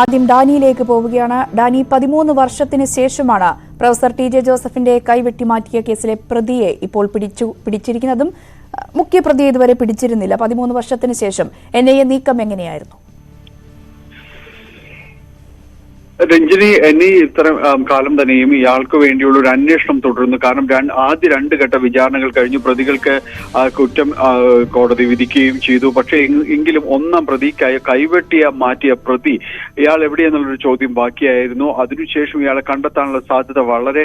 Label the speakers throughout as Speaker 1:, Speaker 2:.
Speaker 1: ആദ്യം ഡാനിയിലേക്ക് പോവുകയാണ്. ഡാനി പതിമൂന്ന് വർഷത്തിന് ശേഷമാണ് പ്രൊഫസർ ടി ജെ ജോസഫിന്റെ കൈവെട്ടിമാറ്റിയ കേസിലെ പ്രതിയെ ഇപ്പോൾ പിടിച്ചു പിടിച്ചിരിക്കുന്നതും മുഖ്യപ്രതിയെ ഇതുവരെ പിടിച്ചിരുന്നില്ല. പതിമൂന്ന് വർഷത്തിന് ശേഷം എൻ ഐ എ നീക്കം എങ്ങനെയായിരുന്നു?
Speaker 2: രഞ്ജിനി എന്നെ ഇത്തരം കാലം തന്നെയും ഇയാൾക്ക് വേണ്ടിയുള്ള ഒരു അന്വേഷണം തുടരുന്നു. കാരണം ആദ്യ രണ്ട് ഘട്ട വിചാരണകൾ കഴിഞ്ഞു പ്രതികൾക്ക് കുറ്റം കോടതി വിധിക്കുകയും ചെയ്തു. പക്ഷേ എങ്കിലും ഒന്നാം പ്രതി കൈവെട്ടിയ മാറ്റിയ പ്രതി ഇയാൾ എവിടെയെന്നുള്ളൊരു ചോദ്യം ബാക്കിയായിരുന്നു. അതിനുശേഷം ഇയാളെ കണ്ടെത്താനുള്ള സാധ്യത വളരെ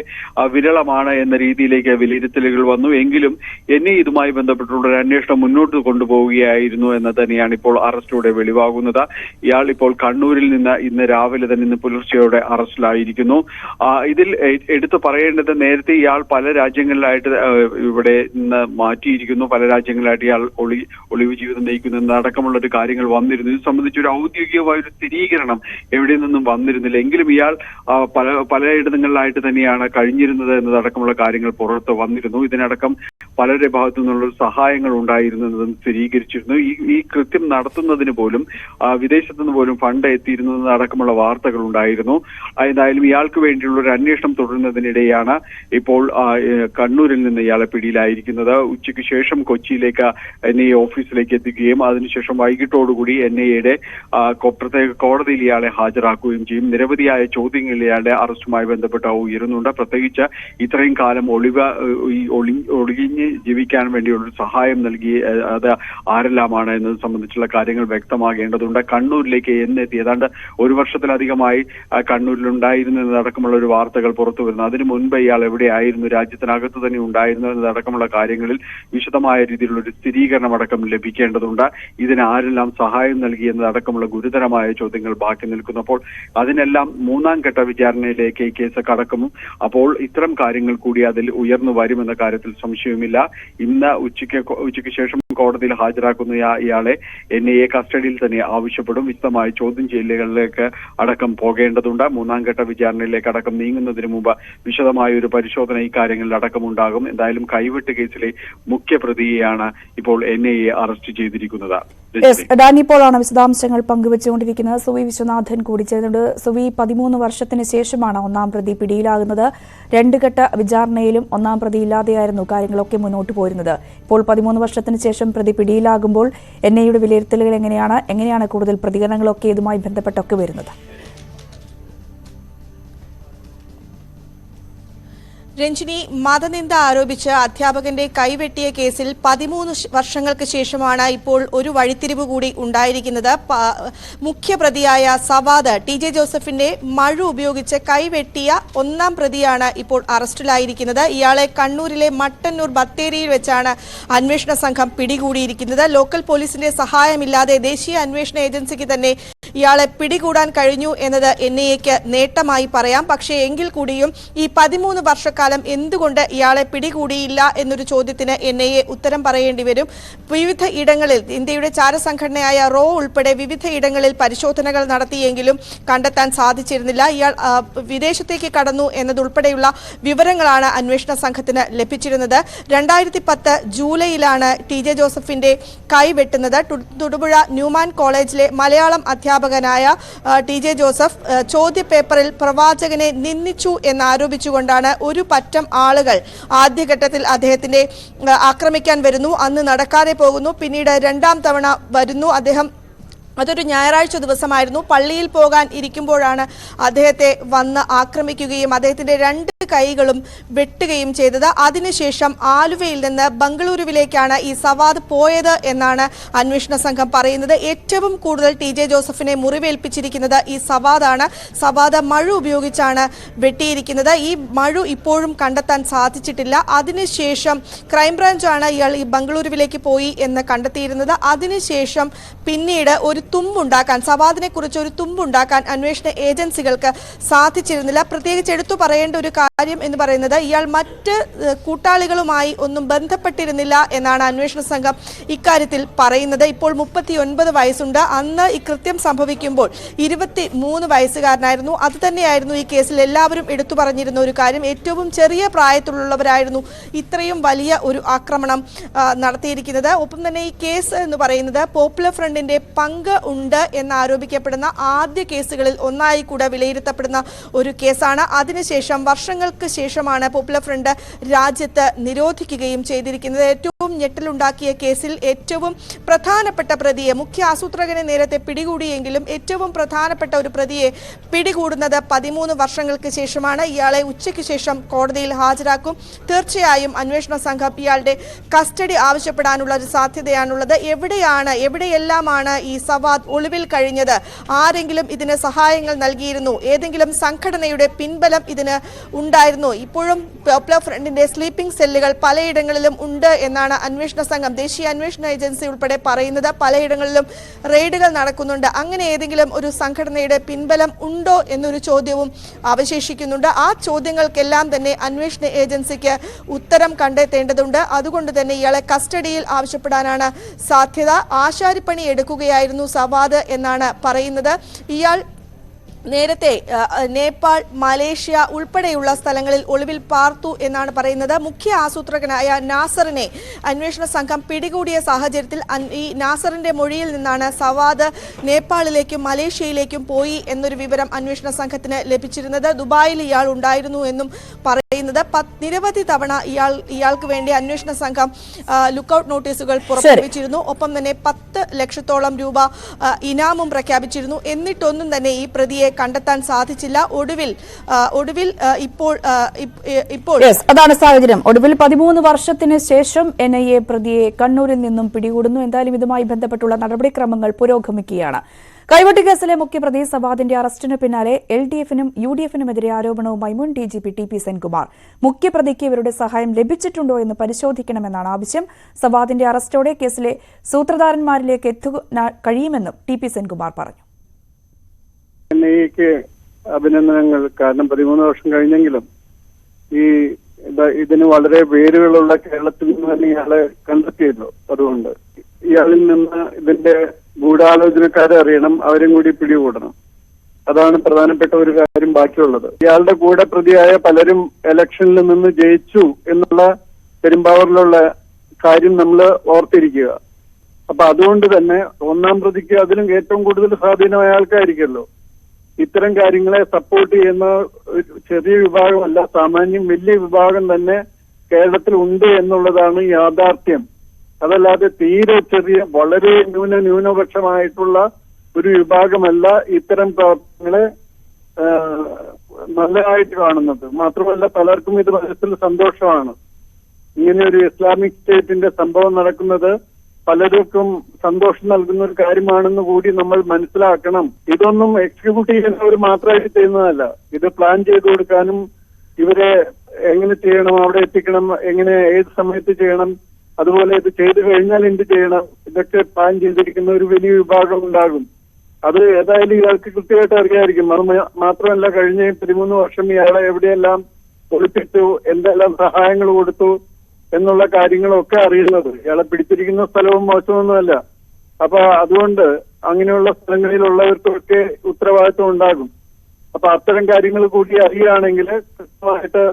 Speaker 2: വിരളമാണ് എന്ന രീതിയിലേക്ക് വിലയിരുത്തലുകൾ വന്നു. എങ്കിലും എന്നെ ഇതുമായി ബന്ധപ്പെട്ടുള്ള ഒരു അന്വേഷണം മുന്നോട്ട് കൊണ്ടുപോവുകയായിരുന്നു എന്ന് തന്നെയാണ് ഇപ്പോൾ അറസ്റ്റോടെ വെളിവാകുന്നത്. ഇയാൾ ഇപ്പോൾ കണ്ണൂരിൽ നിന്ന് ഇന്ന് രാവിലെ തന്നെ ഇന്ന് പുലർച്ചെയോടെ അറസ്റ്റിലായിരിക്കുന്നു. ഇതിൽ എടുത്തു പറയേണ്ടത് നേരത്തെ ഇയാൾ പല രാജ്യങ്ങളിലായിട്ട് ഇവിടെ നിന്ന് മാറ്റിയിരിക്കുന്നു. പല രാജ്യങ്ങളിലായിട്ട് ഇയാൾ ഒളി ഒളിവ് ജീവിതം നയിക്കുന്നു. എന്നടക്കമുള്ള ഒരു കാര്യങ്ങൾ വന്നിരുന്നു. ഇത് സംബന്ധിച്ച് ഒരു ഔദ്യോഗികമായ ഒരു സ്ഥിരീകരണം എവിടെ നിന്നും വന്നിരുന്നില്ല. എങ്കിലും ഇയാൾ പല പലയിടങ്ങളിലായിട്ട് തന്നെയാണ് കഴിഞ്ഞിരുന്നത് എന്നതടക്കമുള്ള കാര്യങ്ങൾ പുറത്ത് വന്നിരുന്നു. ഇതിനടക്കം പലരുടെ ഭാഗത്തു നിന്നുള്ള സഹായങ്ങൾ ഉണ്ടായിരുന്നതും സ്ഥിരീകരിച്ചിരുന്നു. ഈ ഈ കൃത്യം നടത്തുന്നതിന് പോലും വിദേശത്തു നിന്ന് പോലും ഫണ്ട് എത്തിയിരുന്നു അടക്കമുള്ള വാർത്തകൾ ഉണ്ടായിരുന്നു. എന്തായാലും ഇയാൾക്ക് വേണ്ടിയുള്ള ഒരു അന്വേഷണം തുടരുന്നതിനിടെയാണ് ഇപ്പോൾ കണ്ണൂരിൽ നിന്ന് ഇയാളെ പിടിയിലായിരിക്കുന്നത്. ഉച്ചയ്ക്ക് ശേഷം കൊച്ചിയിലേക്ക് എൻ ഐ ഓഫീസിലേക്ക് എത്തിക്കുകയും അതിനുശേഷം വൈകിട്ടോടുകൂടി എൻ ഐ എയുടെ പ്രത്യേക കോടതിയിൽ ഇയാളെ ഹാജരാക്കുകയും ചെയ്യും. നിരവധിയായ ചോദ്യങ്ങൾ ഇയാളുടെ അറസ്റ്റുമായി ബന്ധപ്പെട്ട് ഉയരുന്നുണ്ട്. പ്രത്യേകിച്ച് ഇത്രയും കാലം ഒളിവ ഏഹ്, ജീവിക്കാൻ വേണ്ടിയുള്ള സഹായം നൽകി അത് ആരെല്ലാമാണ് എന്നത് സംബന്ധിച്ചുള്ള കാര്യങ്ങൾ വ്യക്തമാകേണ്ടതുണ്ട്. കണ്ണൂരിലേക്ക് എന്നെത്തി ഏതാണ്ട് ഒരു വർഷത്തിലധികമായി കണ്ണൂരിലുണ്ടായിരുന്നതടക്കമുള്ള ഒരു വാർത്തകൾ പുറത്തു വരുന്നു. അതിനു മുൻപ് ഇയാൾ എവിടെയായിരുന്നു രാജ്യത്തിനകത്ത് തന്നെ ഉണ്ടായിരുന്നു എന്നതടക്കമുള്ള കാര്യങ്ങളിൽ വിശദമായ രീതിയിലുള്ള ഒരു സ്ഥിരീകരണം അടക്കം ലഭിക്കേണ്ടതുണ്ട്. ഇതിന് ആരെല്ലാം സഹായം നൽകി എന്നതടക്കമുള്ള ഗുരുതരമായ ചോദ്യങ്ങൾ ബാക്കി നിൽക്കുന്നപ്പോൾ അതിനെല്ലാം മൂന്നാം ഘട്ട വിചാരണയിലേക്ക് ഈ കേസ് കടക്കും അപ്പോൾ ഇത്തരം കാര്യങ്ങൾ കൂടി അതിൽ ഉയർന്നു വരുമെന്ന കാര്യത്തിൽ സംശയവുമില്ല ഇന്ന് ഉച്ചയ്ക്ക് ഉച്ചയ്ക്ക് ശേഷം കോടതിയിൽ ഹാജരാക്കുന്ന ഇയാളെ എൻ ഐ എ കസ്റ്റഡിയിൽ തന്നെ ആവശ്യപ്പെടും. വിശദമായ ചോദ്യം ചെയ്യലുകളിലേക്ക് അടക്കം പോകേണ്ടതുണ്ട്. മൂന്നാം ഘട്ട വിചാരണയിലേക്ക് അടക്കം നീങ്ങുന്നതിന് മുമ്പ് വിശദമായ ഒരു പരിശോധന ഈ കാര്യങ്ങളിൽ അടക്കമുണ്ടാകും. എന്തായാലും കൈവിട്ട് കേസിലെ മുഖ്യപ്രതിയെയാണ് ഇപ്പോൾ എൻ ഐ എ അറസ്റ്റ് ചെയ്തിരിക്കുന്നത്.
Speaker 1: ഇപ്പോഴാണ് ഡാനി പോളാണ് വിശദാംശങ്ങൾ പങ്കുവച്ചുകൊണ്ടിരിക്കുന്നത്. സുവി വിശ്വനാഥൻ കൂടി ചേർന്നുണ്ട് സുവി പതിമൂന്ന് വർഷത്തിന് ശേഷമാണ് ഒന്നാം പ്രതി പിടിയിലാകുന്നത്. രണ്ട് ഘട്ട വിചാരണയിലും ഒന്നാം പ്രതി ഇല്ലാതെയായിരുന്നു കാര്യങ്ങളൊക്കെ. മുന്നോട്ട് പോരുന്നത്. ഇപ്പോൾ പതിമൂന്ന് വർഷത്തിന് ശേഷം പ്രതി പിടിയിലാകുമ്പോൾ എൻ ഐയുടെ വിലയിരുത്തലുകൾ എങ്ങനെയാണ്? എങ്ങനെയാണ് കൂടുതൽ പ്രതികരണങ്ങളൊക്കെ ഇതുമായി ബന്ധപ്പെട്ടൊക്കെ വരുന്നത്?
Speaker 3: രഞ്ജിനി മതനിന്ദ ആരോപിച്ച് അധ്യാപകന്റെ കൈവെട്ടിയ കേസിൽ പതിമൂന്ന് വർഷങ്ങൾക്ക് ശേഷമാണ് ഇപ്പോൾ ഒരു വഴിത്തിരിവ് കൂടി ഉണ്ടായിരിക്കുന്നത്. മുഖ്യപ്രതിയായ സവാദ് ടി ജെ ജോസഫിന്റെ മഴ ഉപയോഗിച്ച് കൈവെട്ടിയ ഒന്നാം പ്രതിയാണ് ഇപ്പോൾ അറസ്റ്റിലായിരിക്കുന്നത്. ഇയാളെ കണ്ണൂരിലെ മട്ടന്നൂർ ബത്തേരിയിൽ വെച്ചാണ് അന്വേഷണ സംഘം പിടികൂടിയിരിക്കുന്നത്. ലോക്കൽ പോലീസിന്റെ സഹായമില്ലാതെ ദേശീയ അന്വേഷണ ഏജൻസിക്ക് തന്നെ ഇയാളെ പിടികൂടാൻ കഴിഞ്ഞു എന്നത് എൻ നേട്ടമായി പറയാം. പക്ഷേ എങ്കിൽ കൂടിയും ഈ പതിമൂന്ന് വർഷക്കാലം എന്തുകൊണ്ട് ഇയാളെ പിടികൂടിയില്ല എന്നൊരു ചോദ്യത്തിന് എൻ ഉത്തരം പറയേണ്ടി വരും. വിവിധ ഇടങ്ങളിൽ ഇന്ത്യയുടെ ചാരസംഘടനയായ റോ ഉൾപ്പെടെ വിവിധ ഇടങ്ങളിൽ പരിശോധനകൾ നടത്തിയെങ്കിലും കണ്ടെത്താൻ സാധിച്ചിരുന്നില്ല. ഇയാൾ വിദേശത്തേക്ക് കടന്നു എന്നതുൾപ്പെടെയുള്ള വിവരങ്ങളാണ് അന്വേഷണ സംഘത്തിന് ലഭിച്ചിരുന്നത്. രണ്ടായിരത്തി പത്ത് ജൂലൈയിലാണ് ടി ജെ ജോസഫിന്റെ കൈവെട്ടുന്നത് തുടുപുഴ ന്യൂമാൻ കോളേജിലെ മലയാളം അധ്യാപകനായ ടി ജെ ജോസഫ് ചോദ്യപേപ്പറിൽ പ്രവാചകനെ നിന്ദിച്ചു എന്നാരോപിച്ചുകൊണ്ടാണ് ഒരു പറ്റം ആളുകൾ ആദ്യഘട്ടത്തിൽ അദ്ദേഹത്തിന്റെ ആക്രമിക്കാൻ വരുന്നു. അന്ന് നടക്കാതെ പോകുന്നു. പിന്നീട് രണ്ടാം തവണ വരുന്നു. അദ്ദേഹം അതൊരു ഞായറാഴ്ച ദിവസമായിരുന്നു. പള്ളിയിൽ പോകാൻ ഇരിക്കുമ്പോഴാണ് അദ്ദേഹത്തെ വന്ന് ആക്രമിക്കുകയും അദ്ദേഹത്തിന്റെ രണ്ട് കൈകളും വെട്ടുകയും ചെയ്തത്. അതിനുശേഷം ആലുവയിൽ നിന്ന് ബംഗളൂരുവിലേക്കാണ് ഈ സവാദ് പോയത് എന്നാണ് അന്വേഷണ സംഘം പറയുന്നത്. ഏറ്റവും കൂടുതൽ ടി ജെ ജോസഫിനെ മുറിവേൽപ്പിച്ചിരിക്കുന്നത് ഈ സവാദാണ്. സവാദ് മഴ ഉപയോഗിച്ചാണ് വെട്ടിയിരിക്കുന്നത്. ഈ മഴ ഇപ്പോഴും കണ്ടെത്താൻ സാധിച്ചിട്ടില്ല. അതിനുശേഷം ക്രൈംബ്രാഞ്ചാണ് ഇയാൾ ഈ ബംഗളൂരുവിലേക്ക് പോയി എന്ന് കണ്ടെത്തിയിരുന്നത്. അതിനുശേഷം പിന്നീട് ഒരു തുമ്പുണ്ടാക്കാൻ സവാദിനെ കുറിച്ച് ഒരു തുമ്പുണ്ടാക്കാൻ അന്വേഷണ ഏജൻസികൾക്ക് സാധിച്ചിരുന്നില്ല. പ്രത്യേകിച്ച് എടുത്തു പറയേണ്ട ഒരു കാര്യം കാര്യം എന്ന് പറയുന്നത് ഇയാൾ മറ്റ് കൂട്ടാളികളുമായി ഒന്നും ബന്ധപ്പെട്ടിരുന്നില്ല എന്നാണ് അന്വേഷണ സംഘം ഇക്കാര്യത്തിൽ പറയുന്നത്. ഇപ്പോൾ മുപ്പത്തി ഒൻപത് വയസ്സുണ്ട്. അന്ന് ഈ കൃത്യം സംഭവിക്കുമ്പോൾ ഇരുപത്തി മൂന്ന് വയസ്സുകാരനായിരുന്നു. അത് തന്നെയായിരുന്നു ഈ കേസിൽ എല്ലാവരും എടുത്തു പറഞ്ഞിരുന്ന ഒരു കാര്യം. ഏറ്റവും ചെറിയ പ്രായത്തിലുള്ളവരായിരുന്നു ഇത്രയും വലിയ ഒരു ആക്രമണം നടത്തിയിരിക്കുന്നത്. ഒപ്പം തന്നെ ഈ കേസ് എന്ന് പറയുന്നത് പോപ്പുലർ ഫ്രണ്ടിന്റെ പങ്ക് ഉണ്ട് എന്നാരോപിക്കപ്പെടുന്ന ആദ്യ കേസുകളിൽ ഒന്നായി കൂടെ വിലയിരുത്തപ്പെടുന്ന ഒരു കേസാണ്. അതിനുശേഷം വർഷങ്ങൾക്ക് ശേഷമാണ് പോപ്പുലർ ഫ്രണ്ട് രാജ്യത്ത് നിരോധിക്കുകയും ചെയ്തിരിക്കുന്നത്. ഞെട്ടലുണ്ടാക്കിയ കേസിൽ ഏറ്റവും പ്രധാനപ്പെട്ട പ്രതിയെ മുഖ്യ ആസൂത്രകനെ നേരത്തെ പിടികൂടിയെങ്കിലും ഏറ്റവും പ്രധാനപ്പെട്ട ഒരു പ്രതിയെ പിടികൂടുന്നത് പതിമൂന്ന് വർഷങ്ങൾക്ക് ശേഷമാണ്. ഇയാളെ ഉച്ചയ്ക്ക് ശേഷം കോടതിയിൽ ഹാജരാക്കും. തീർച്ചയായും അന്വേഷണ സംഘം ഇയാളുടെ കസ്റ്റഡി ആവശ്യപ്പെടാനുള്ള ഒരു സാധ്യതയാണുള്ളത്. എവിടെയാണ് എവിടെയെല്ലാമാണ് ഈ സവാദ് ഒളിവിൽ കഴിഞ്ഞത്? ആരെങ്കിലും ഇതിന് സഹായങ്ങൾ നൽകിയിരുന്നു? ഏതെങ്കിലും സംഘടനയുടെ പിൻബലം ഇതിന് ഉണ്ടായിരുന്നു? ഇപ്പോഴും പോപ്പുലർ ഫ്രണ്ടിന്റെ സ്ലീപ്പിംഗ് സെല്ലുകൾ പലയിടങ്ങളിലും ഉണ്ട് എന്നാണ് അന്വേഷണ സംഘം. ദേശീയ അന്വേഷണ ഏജൻസി ഉൾപ്പെടെ പറയുന്നത് പലയിടങ്ങളിലും റെയ്ഡുകൾ നടക്കുന്നുണ്ട്. അങ്ങനെ ഏതെങ്കിലും ഒരു സംഘടനയുടെ പിൻബലം ഉണ്ടോ എന്നൊരു ചോദ്യവും അവശേഷിക്കുന്നുണ്ട്. ആ ചോദ്യങ്ങൾക്കെല്ലാം തന്നെ അന്വേഷണ ഏജൻസിക്ക് ഉത്തരം കണ്ടെത്തേണ്ടതുണ്ട്. അതുകൊണ്ട് തന്നെ ഇയാളെ കസ്റ്റഡിയിൽ ആവശ്യപ്പെടാനാണ് സാധ്യത. ആശാരിപ്പണി എടുക്കുകയായിരുന്നു സവാദ് എന്നാണ് പറയുന്നത്. ഇയാൾ നേരത്തെ നേപ്പാൾ മലേഷ്യ ഉൾപ്പെടെയുള്ള സ്ഥലങ്ങളിൽ ഒളിവിൽ പാർത്തു എന്നാണ് പറയുന്നത്. മുഖ്യ ആസൂത്രകനായ നാസറിനെ അന്വേഷണ സംഘം പിടികൂടിയ സാഹചര്യത്തിൽ ഈ നാസറിന്റെ മൊഴിയിൽ നിന്നാണ് സവാദ് നേപ്പാളിലേക്കും മലേഷ്യയിലേക്കും പോയി എന്നൊരു വിവരം അന്വേഷണ സംഘത്തിന് ലഭിച്ചിരുന്നത്. ദുബായിൽ ഇയാൾ ഉണ്ടായിരുന്നു എന്നും പറയുന്നത്. നിരവധി തവണ ഇയാൾ ഇയാൾക്ക് വേണ്ടി അന്വേഷണ സംഘം ലുക്കൌട്ട് നോട്ടീസുകൾ പുറപ്പെടുവിച്ചിരുന്നു. ഒപ്പം തന്നെ പത്ത് ലക്ഷത്തോളം രൂപ ഇനാമും പ്രഖ്യാപിച്ചിരുന്നു. എന്നിട്ടൊന്നും തന്നെ ഈ പ്രതിയെ കണ്ടെത്താൻ സാധിച്ചില്ല. ഒടുവിൽ ഒടുവിൽ ഇപ്പോൾ ഇപ്പോൾ
Speaker 1: അതാണ് സാഹചര്യം. ഒടുവിൽ പതിമൂന്ന് വർഷത്തിന് ശേഷം എൻ ഐ എ പ്രതിയെ കണ്ണൂരിൽ നിന്നും പിടികൂടുന്നു. എന്തായാലും ഇതുമായി ബന്ധപ്പെട്ടുള്ള നടപടിക്രമങ്ങൾ പുരോഗമിക്കുകയാണ്. കൈവട്ടി കേസിലെ മുഖ്യപ്രതി സവാദിന്റെ അറസ്റ്റിന് പിന്നാലെ എൽ ഡി എഫിനും യു ഡി എഫിനുമെതിരെ ആരോപണവുമായി മുൻ D G P T P Senkumar. മുഖ്യപ്രതിക്ക് ഇവരുടെ സഹായം ലഭിച്ചിട്ടുണ്ടോ എന്ന് പരിശോധിക്കണമെന്നാണ് ആവശ്യം. സവാദിന്റെ അറസ്റ്റോടെ കേസിലെ സൂത്രധാരന്മാരിലേക്ക് എത്തുക കഴിയുമെന്നും ടി പി സെൻകുമാർ പറഞ്ഞു.
Speaker 4: എൻ ഐക്ക് അഭിനന്ദനങ്ങൾ. കാരണം പതിമൂന്ന് വർഷം കഴിഞ്ഞെങ്കിലും ഈ ഇത് ഇതിന് വളരെ വേരുകളുള്ള കേരളത്തിൽ നിന്ന് തന്നെ ഇയാളെ കണ്ടെത്തിയല്ലോ. അതുകൊണ്ട് ഇയാളിൽ നിന്ന് ഇതിന്റെ ഗൂഢാലോചനക്കാരെ അറിയണം അവരും കൂടി പിടികൂടണം. അതാണ് പ്രധാനപ്പെട്ട ഒരു കാര്യം ബാക്കിയുള്ളത്. ഇയാളുടെ കൂടെ പ്രതിയായ പലരും ഇലക്ഷനിൽ നിന്ന് ജയിച്ചു എന്നുള്ള പെരുമ്പാവൂരിലുള്ള കാര്യം നമ്മൾ ഓർത്തിരിക്കുക. അപ്പൊ അതുകൊണ്ട് തന്നെ ഒന്നാം പ്രതിക്ക് അതിലും ഏറ്റവും കൂടുതൽ സ്വാധീനമായ ആൾക്കായിരിക്കുമല്ലോ ഇത്തരം കാര്യങ്ങളെ സപ്പോർട്ട് ചെയ്യുന്ന ചെറിയ വിഭാഗമല്ല സാമാന്യം വലിയ വിഭാഗം തന്നെ കേരളത്തിൽ ഉണ്ട് എന്നുള്ളതാണ് യാഥാർത്ഥ്യം. അതല്ലാതെ തീരെ ചെറിയ വളരെ ന്യൂന ന്യൂനപക്ഷമായിട്ടുള്ള ഒരു വിഭാഗമല്ല ഇത്തരം പ്രവർത്തനങ്ങളെ നല്ലതായിട്ട് കാണുന്നത്. മാത്രമല്ല പലർക്കും ഇത് മനസ്സിൽ സന്തോഷമാണ്. ഇങ്ങനെ ഒരു ഇസ്ലാമിക് സ്റ്റേറ്റിന്റെ സംഭവം നടക്കുന്നത് പലർക്കും സന്തോഷം നൽകുന്ന ഒരു കാര്യമാണെന്ന് കൂടി നമ്മൾ മനസ്സിലാക്കണം. ഇതൊന്നും എക്സിക്യൂട്ട് ചെയ്യുന്നവർ മാത്രമായിട്ട് ചെയ്യുന്നതല്ല. ഇത് പ്ലാൻ ചെയ്തു കൊടുക്കാനും ഇവരെ എങ്ങനെ ചെയ്യണം അവിടെ എത്തിക്കണം എങ്ങനെ ഏത് സമയത്ത് ചെയ്യണം അതുപോലെ ഇത് ചെയ്തു കഴിഞ്ഞാൽ എന്ത് ചെയ്യണം ഇതൊക്കെ പ്ലാൻ ചെയ്തിരിക്കുന്ന ഒരു വലിയ വിഭാഗം ഉണ്ടാകും. അത് ഏതായാലും ഇയാൾക്ക് കൃത്യമായിട്ട് അറിയാമായിരിക്കും അത് മാത്രമല്ല കഴിഞ്ഞ പതിമൂന്ന് വർഷം ഇയാളെ എവിടെയെല്ലാം ഒളിപ്പിച്ചു എന്തെല്ലാം സഹായങ്ങൾ കൊടുത്തു എന്നുള്ള കാര്യങ്ങളൊക്കെ അറിയുന്നത്. ഇയാളെ പിടിച്ചിരിക്കുന്ന സ്ഥലവും മോശമൊന്നുമല്ല. അപ്പൊ അതുകൊണ്ട് അങ്ങനെയുള്ള സ്ഥലങ്ങളിലുള്ളവർക്കൊക്കെ ഉത്തരവാദിത്വം ഉണ്ടാകും. അപ്പൊ അത്തരം കാര്യങ്ങൾ കൂടി അറിയുകയാണെങ്കിൽ കൃത്യമായിട്ട്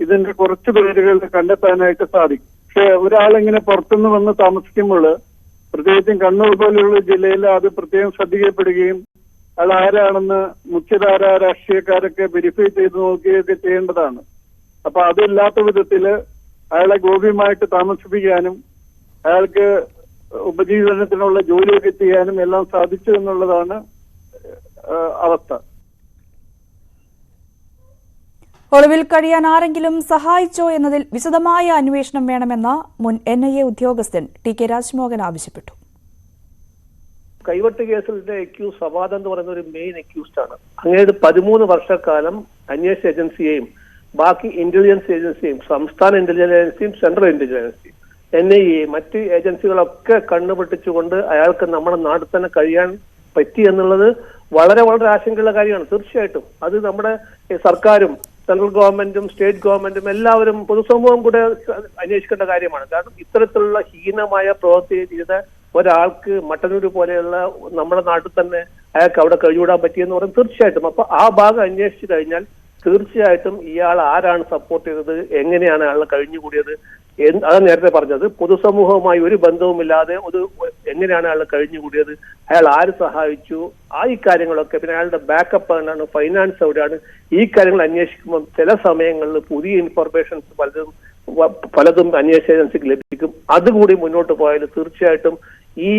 Speaker 4: ഇതിന്റെ കുറച്ച് പേരുകൾ കണ്ടെത്താനായിട്ട് സാധിക്കും. പക്ഷെ ഒരാളിങ്ങനെ പുറത്തുനിന്ന് വന്ന് താമസിക്കുമ്പോൾ പ്രത്യേകിച്ചും കണ്ണൂർ പോലെയുള്ള ജില്ലയിൽ അത് പ്രത്യേകം ശ്രദ്ധിക്കപ്പെടുകയും അയാൾ ആരാണെന്ന് മുഖ്യധാര രാഷ്ട്രീയക്കാരൊക്കെ വെരിഫൈ ചെയ്ത് നോക്കുകയൊക്കെ ചെയ്യേണ്ടതാണ്. അപ്പൊ അതില്ലാത്ത വിധത്തിൽ അയാളെ ഗോപ്യമായിട്ട് താമസിപ്പിക്കാനും അയാൾക്ക് ഉപജീവനത്തിനുള്ള ജോലിയൊക്കെ ചെയ്യാനും എല്ലാം സാധിച്ചു എന്നുള്ളതാണ് അവസ്ഥ.
Speaker 1: ഒളിവിൽ കഴിയാൻ ആരെങ്കിലും സഹായിച്ചോ എന്നതിൽ വിശദമായ അന്വേഷണം വേണമെന്ന മുൻ എൻ ഐ എ ഉദ്യോഗസ്ഥൻ ടി കെ രാജ്മോഹൻ ആവശ്യപ്പെട്ടു.
Speaker 5: കൈവട്ട് കേസിലെ അക്യൂസ് സവാദ് എന്ന് പറയുന്ന ഒരു മെയിൻ അക്യൂസ്ഡ് ആണ്. അങ്ങനെ പതിമൂന്ന് വർഷക്കാലം അന്വേഷണ ഏജൻസിയെയും ബാക്കി ഇന്റലിജൻസ് ഏജൻസിയും സംസ്ഥാന ഇന്റലിജൻസ് ഏജൻസിയും സെൻട്രൽ ഇന്റലിജൻസ് ഏജൻസിയും എൻ ഐ എ മറ്റ് ഏജൻസികളൊക്കെ കണ്ണുപൊട്ടിച്ചുകൊണ്ട് അയാൾക്ക് നമ്മുടെ നാട്ടിൽ തന്നെ കഴിയാൻ പറ്റി എന്നുള്ളത് വളരെ വളരെ ആശങ്കയുള്ള കാര്യമാണ്. തീർച്ചയായിട്ടും. അത് നമ്മുടെ സർക്കാരും സെൻട്രൽ ഗവൺമെന്റും സ്റ്റേറ്റ് ഗവൺമെന്റും എല്ലാവരും പൊതുസമൂഹം കൂടെ അന്വേഷിക്കേണ്ട കാര്യമാണ്. കാരണം ഇത്തരത്തിലുള്ള ഹീനമായ പ്രവൃത്തി ചെയ്ത ഒരാൾക്ക് മട്ടന്നൂർ പോലെയുള്ള നമ്മുടെ നാട്ടിൽ തന്നെ അയാൾക്ക് അവിടെ കഴിഞ്ഞുകൂടാൻ പറ്റിയെന്ന് പറയുന്നത് തീർച്ചയായിട്ടും. അപ്പൊ ആ ഭാഗം അന്വേഷിച്ചു കഴിഞ്ഞാൽ തീർച്ചയായിട്ടും ഇയാൾ ആരാണ് സപ്പോർട്ട് ചെയ്തത്? എങ്ങനെയാണ് അയാൾ കഴിഞ്ഞുകൂടിയത്? കൂടിയത് അതാണ് നേരത്തെ പറഞ്ഞത്. പൊതുസമൂഹവുമായി ഒരു ബന്ധവുമില്ലാതെ ഒരു എങ്ങനെയാണ് അയാൾ കഴിഞ്ഞുകൂടിയത്? അയാൾ ആര് സഹായിച്ചു? ആ ഈ കാര്യങ്ങളൊക്കെ. പിന്നെ അയാളുടെ ബാക്കപ്പ് എന്താണ് ഫൈനാൻസ് എവിടെയാണ് ഈ കാര്യങ്ങൾ അന്വേഷിക്കുമ്പോൾ ചില സമയങ്ങളിൽ പുതിയ ഇൻഫർമേഷൻസ് പലതും പലതും അന്വേഷണ ഏജൻസിക്ക് ലഭിക്കും. അതുകൂടി മുന്നോട്ട് പോയാൽ തീർച്ചയായിട്ടും ഈ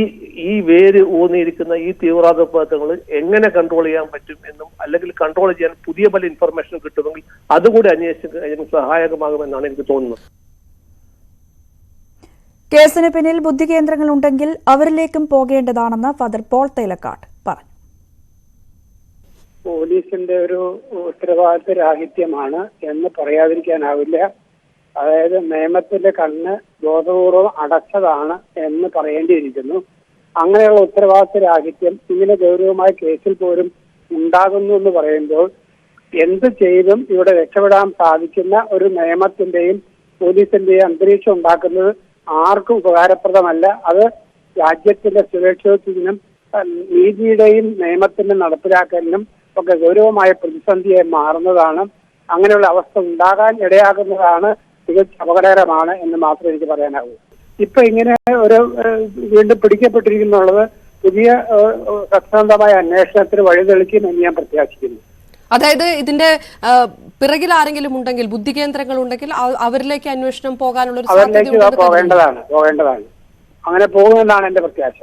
Speaker 5: ഈ വേര് ഊന്നിയിരിക്കുന്ന ഈ തീവ്രവാദ പ്രവർത്തനങ്ങൾ എങ്ങനെ കൺട്രോൾ ചെയ്യാൻ പറ്റും എന്നും അല്ലെങ്കിൽ കൺട്രോൾ ചെയ്യാൻ പുതിയ പല ഇൻഫർമേഷൻ കിട്ടുമെങ്കിൽ അതുകൂടി അന്വേഷിച്ച് സഹായകമാകുമെന്നാണ് എനിക്ക് തോന്നുന്നത്.
Speaker 1: കേസിന് പിന്നിൽ ബുദ്ധി കേന്ദ്രങ്ങൾ ഉണ്ടെങ്കിൽ അവരിലേക്കും പോകേണ്ടതാണെന്ന് ഫാദർ പോൾ തേലക്കാട്ട് പറഞ്ഞു.
Speaker 6: പോലീസിന്റെ ഒരു ഉത്തരവാദിത്വ രാഹിത്യമാണ് എന്ന് പറയാതിരിക്കാനാവില്ല. അതായത് നിയമത്തിന്റെ കണ്ണ് ബോധപൂർവം അടച്ചതാണ് എന്ന് പറയേണ്ടിയിരിക്കുന്നു. അങ്ങനെയുള്ള ഉത്തരവാദിത്ത രാഹിത്യം ഇങ്ങനെ ഗൗരവമായ കേസിൽ പോലും ഉണ്ടാകുന്നു എന്ന് പറയുമ്പോൾ എന്ത് ചെയ്തും ഇവിടെ രക്ഷപ്പെടാൻ സാധിക്കുന്ന ഒരു നിയമത്തിന്റെയും പോലീസിന്റെയും അന്തരീക്ഷം ഉണ്ടാക്കുന്നത് ആർക്കും ഉപകാരപ്രദമല്ല. അത് രാജ്യത്തിന്റെ സുരക്ഷിതത്വത്തിനും നീതിയുടെയും നിയമത്തിന്റെ നടപ്പിലാക്കലിനും ഒക്കെ ഗൗരവമായ പ്രതിസന്ധിയായി മാറുന്നതാണ്. അങ്ങനെയുള്ള അവസ്ഥ ഉണ്ടാകാൻ ഇടയാകുന്നതാണ് തികച്ച അപകടകരമാണ് എന്ന് മാത്രമേ എനിക്ക് പറയാനാവൂ. ഇപ്പൊ ഇങ്ങനെ ഒരു വീണ്ടും പിടിക്കപ്പെട്ടിരിക്കുന്നുള്ളത് പുതിയ സത്യസന്ധമായ അന്വേഷണത്തിന് വഴിതെളിക്കും എന്ന് ഞാൻ പ്രത്യാശിക്കുന്നു.
Speaker 7: അതായത് ഇതിന്റെ പിറകിൽ ആരെങ്കിലും ഉണ്ടെങ്കിൽ ബുദ്ധി കേന്ദ്രങ്ങൾ ഉണ്ടെങ്കിൽ അവരിലേക്ക് അന്വേഷണം പോകാനുള്ള
Speaker 6: അവരിലേക്ക്. പോകേണ്ടതാണ് പോകേണ്ടതാണ്. അങ്ങനെ പോകുമെന്നാണ് എന്റെ പ്രത്യാശ.